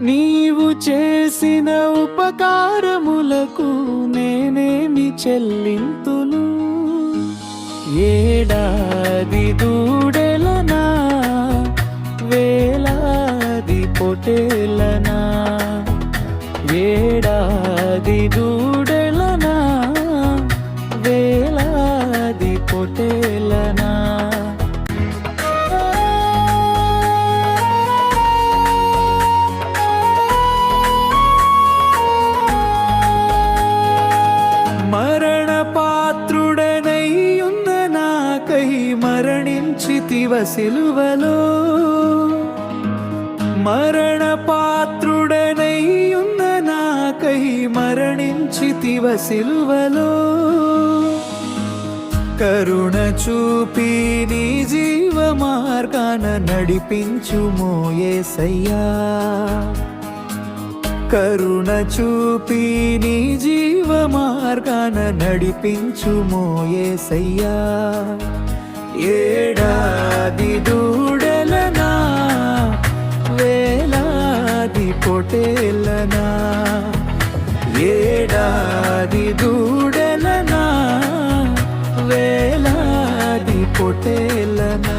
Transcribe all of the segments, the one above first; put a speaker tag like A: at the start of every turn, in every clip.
A: నీవు చేసిన ఉపకారములకు నేనేమి చెల్లింతులు ఏడాది దూడెలనా వేలాది పొటేలనా నాకై మరణించితివ సిలువలో. మరణ పాత్రుడనయ్యున్న నాకై మరణించితివ సిలువలో. కరుణ చూపి నీ జీవ మార్గాన నడిపించుమో ఏసయ్యా. కరుణ చూపి నీ మార్గాన నడిపించుమో యేసయ్యా ఏడాది దూడలనా వేలాది పొటేలనా ఏడాది దూడలనా వేలాది పొటేలనా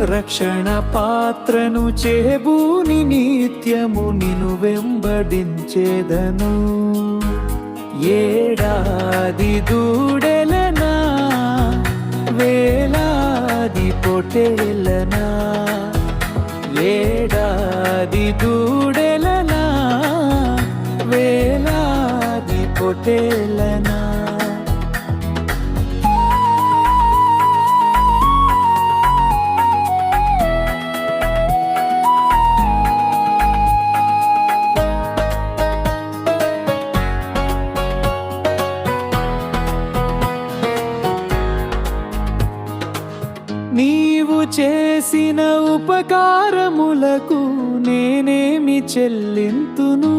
A: రక్షణ పాత్రను చేబూని నిత్యము నిను వెంబడించేదను. ఏడాది దూడెలనా వేలాది పొటేలనా ఏడాది దూడెలనా వేలాది పొటేలనా నీవు చేసిన ఉపకారములకు నేనేమి చెల్లింతును?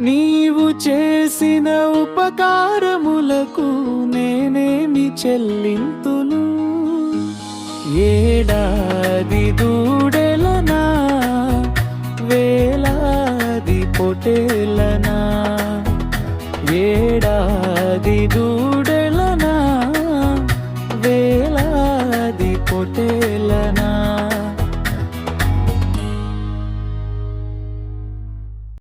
A: నీవు చేసిన ఉపకారములకు నేనేమి చెల్లింతును? ఏడాది దూడెలనా? వేలాది పొటేలనా ఏడాది దూ వేలాది పొటే